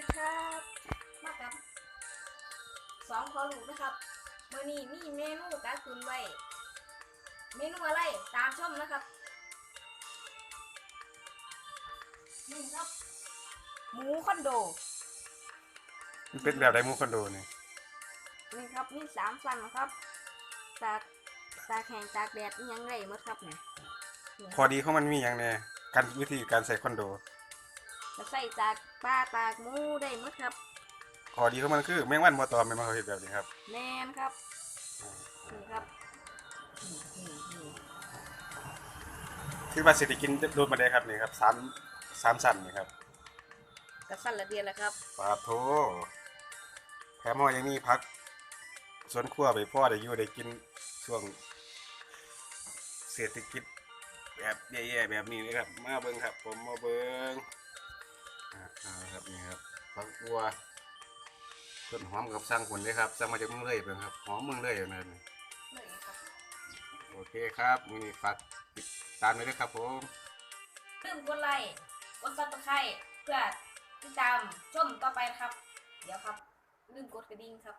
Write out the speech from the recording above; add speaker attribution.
Speaker 1: นะครับมากับสองคอลูกนะครับเมื่อนี้นี่เมนูการคุณไว้ เมนูอะไรตามชมนะครับนี่ครับ หมูคอนโด
Speaker 2: มันเป็นแบบไรหมูคอนโดนี่
Speaker 1: นี่ครับนี่สามฟันนะครับตากตากแข็งตากแดดยังไรมั้ครับเนี่ย
Speaker 2: พอดีของมันมีอย่างเน่การวิธีการใส่คอนโด
Speaker 1: จะใส่ตากปลาตากหมูได้หมดครับ
Speaker 2: พอดีของมันคือแมงวันบ่ตอมแม่นบ่เขาเฮ็ดแบบนี้ครับ
Speaker 1: แมนครับนี่ครับนี่นี่นี่
Speaker 2: คือว่าสิได้กินโดนมาได้ครับนี่ครับสามสามสั่นนี่ครับ
Speaker 1: กระสั่นละเดียนแล้วครับ
Speaker 2: ปาโทแถมหอยังมีพักสวนครัวไปพ่อได้อยู่ได้กินช่วง เศรษฐกิจแบบแย่ๆแบบนี้นะครับ มาเบิ่งครับ ผมมาเบิ่ง พัวต้นหอมกับสร้างผลเลยครับสร้างมาจากเมืองเลยเป็นครับหอมเมืองเลยอย่างนั้น
Speaker 1: เลยครับ
Speaker 2: โอเคครับมีฝากติดตามไว้ด้วยครับผม
Speaker 1: ลืมกดไลค์กดซับสไครต์เพื่อติดตามชมต่อไปครับ เดี๋ยวครับลืมกดกระดิ่งครับ